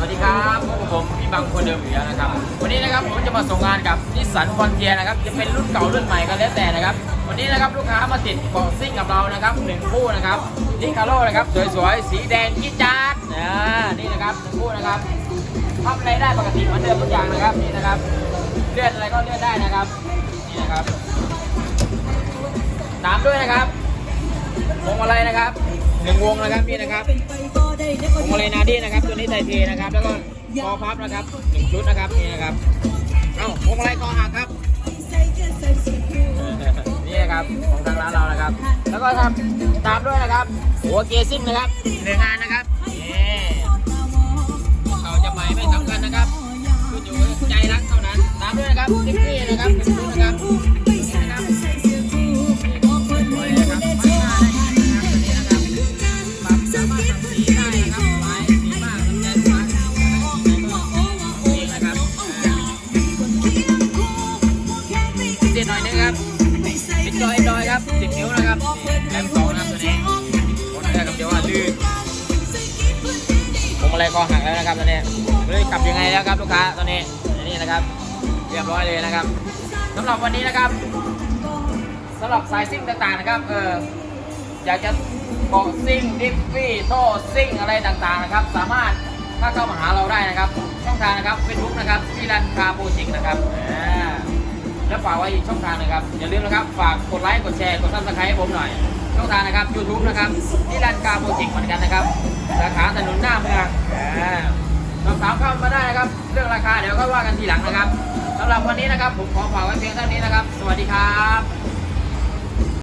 สวัสดีครับพบกับผมพี่บังคนเดิมอยู่แล้วนะครับ วันนี้นะครับผมจะมาส่งงานกับนิสสันฟอนเทียนะครับ จะเป็นรุ่นเก่ารุ่นใหม่ก็แล้วแต่นะครับ วันนี้นะครับลูกค้ามาติดเบาะซิ่งกับเรานะครับหนึ่งคู่นะครับนิคาร์โร่นะครับสวยๆสีแดงกิ๊ดจ๊าดอ่านี่นะครับหนึ่งคู่นะครับทำอะไรได้ปกติเหมือนเดิมทุกอย่างนะครับนี่นะครับเลื่อนอะไรก็เลื่อนได้นะครับนี่นะครับตามด้วยนะครับวงอะไรนะครับหนึ่งวงนะครับนี่นะครับ พวงมาลัยนาดี้นะครับ ตัวนี้ไทเทนะครับ แล้วก็คอพับนะครับหนึ่งชุดนะครับนี่นะครับเอ้าพวงมาลัยคอหักครับนี่นะครับของทางร้านเรานะครับ แล้วก็ทำตามด้วยนะครับ หัวเกซิ่งนะครับหนึ่งงานนะครับนี่เขาจะใหม่ไม่สำคัญนะครับขึ้นอยู่ใจรักเท่านั้น ตามด้วยนะครับซิปปี้นะครับ อะไรคอหักแล้วนะครับตอนนี้ไม่รู้กลับยังไงแล้วครับลูกค้าตอนนี้นี่นะครับ เรียบร้อยเลยนะครับสำหรับวันนี้นะครับสำหรับสายซิ่งต่างๆนะครับเอออยากจะเกาะซิ่งดิฟฟี่โต้ซิ่งอะไรต่างๆนะครับ สามารถถ้าเข้ามาหาเราได้นะครับ ช่องทางนะครับเฟซบุ๊กนะครับที่รันคาโปรจิกนะครับแล้วฝากไว้อีกช่องทางนะครับ อย่าลืมนะครับ ฝากกดไลค์ กดแชร์ กดซับสไครต์ให้ผมหน่อย ช่องทางนะครับ YouTube นะครับที่รันคาโปรจิกเหมือนกันนะครับสา รื่องราคาเดี๋ยวก็ว่ากันทีหลังนะครับสำหรับวันนี้นะครับ ผมขอฝากไว้เพียงเท่านี้นะครับ สวัสดีครับ